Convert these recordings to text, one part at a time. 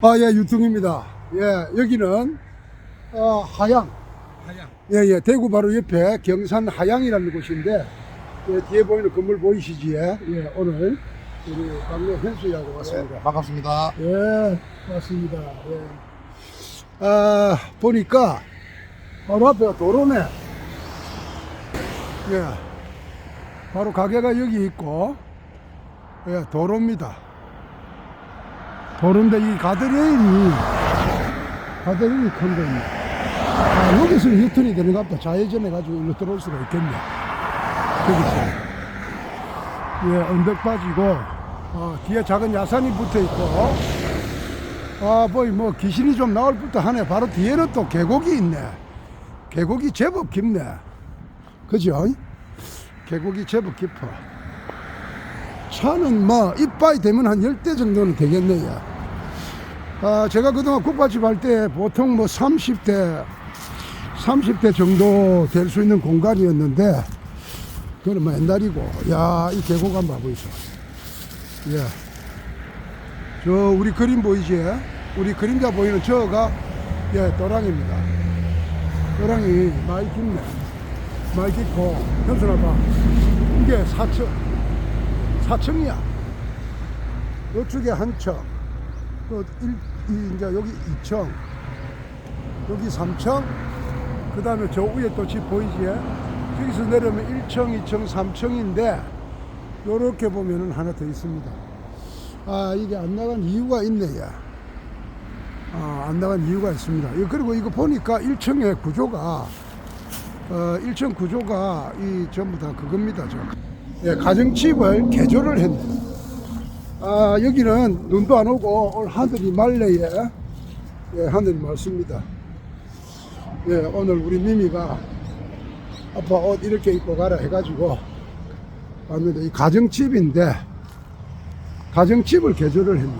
아, 예, 유통입니다. 예, 여기는, 어, 하양. 하양. 예, 예, 대구 바로 옆에 경산 하양이라는 곳인데, 예, 뒤에 보이는 건물 보이시지? 예, 예, 오늘 우리 막내 현수이하고 왔습니다. 반갑습니다. 예, 맞습니다. 예. 아, 보니까 바로 앞에가 도로네. 예. 바로 가게가 여기 있고, 예, 도로입니다. 도로인데 이 가드레일이, 가드레일이 큰 겁니다. 아, 여기서 유턴이 되는가 보다. 좌회전해 가지고 일로 들어올 수가 있겠네. 여기서. 예, 언덕 빠지고, 어, 뒤에 작은 야산이 붙어 있고, 아, 보이 뭐 귀신이 좀 나올 듯 하네. 바로 뒤에는 또 계곡이 있네. 계곡이 제법 깊네. 그죠? 계곡이 제법 깊어. 차는 뭐 이빠이 되면 한 10대 정도는 되겠네요. 아, 제가 그동안 국밥집 할 때 보통 뭐 30대, 30대 정도 될 수 있는 공간이었는데, 그건 뭐 옛날이고, 야, 이 계곡 한번 봐보이소. 예. 저 우리 그림 보이지? 우리 그림자 보이는 저가 예 도랑입니다. 도랑이 많이 깊네. 많이 깊고 현수나 봐. 이게 4층 4층이야. 이쪽에 한 층. 또 일, 이, 이제 여기 2층. 여기 3층. 그 다음에 저 위에 또 집 보이지? 여기서 내려오면 1층, 2층, 3층인데 요렇게 보면은 하나 더 있습니다. 아, 이게 안 나간 이유가 있네, 야. 아, 안 나간 이유가 있습니다. 이- 그리고 이거 보니까 1층의 구조가, 어, 1층 구조가 이 전부 다 그겁니다, 저. 예, 가정집을 개조를 했네. 아, 여기는 눈도 안 오고 오늘 하늘이 말래에, 예, 하늘이 맑습니다. 예, 오늘 우리 미미가 아빠 옷 이렇게 입고 가라 해가지고 왔는데 이 가정집인데, 가정집을 개조를 했네.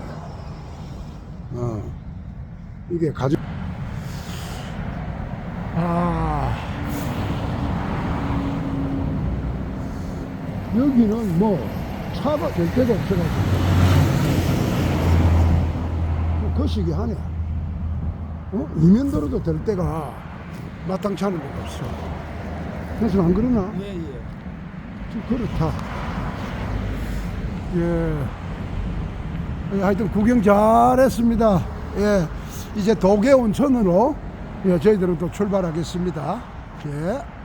어, 이게 가정. 여기는 뭐, 차가 될 데가 없어가지고. 뭐 거시기 하네. 어? 이면도로도 될 데가 마땅치 않은 데가 없어. 그래서 안 그러나? 예, 예. 좀 그렇다. 예. 예, 하여튼 구경 잘했습니다. 예. 이제 도계 온천으로 예, 저희들은 또 출발하겠습니다. 예.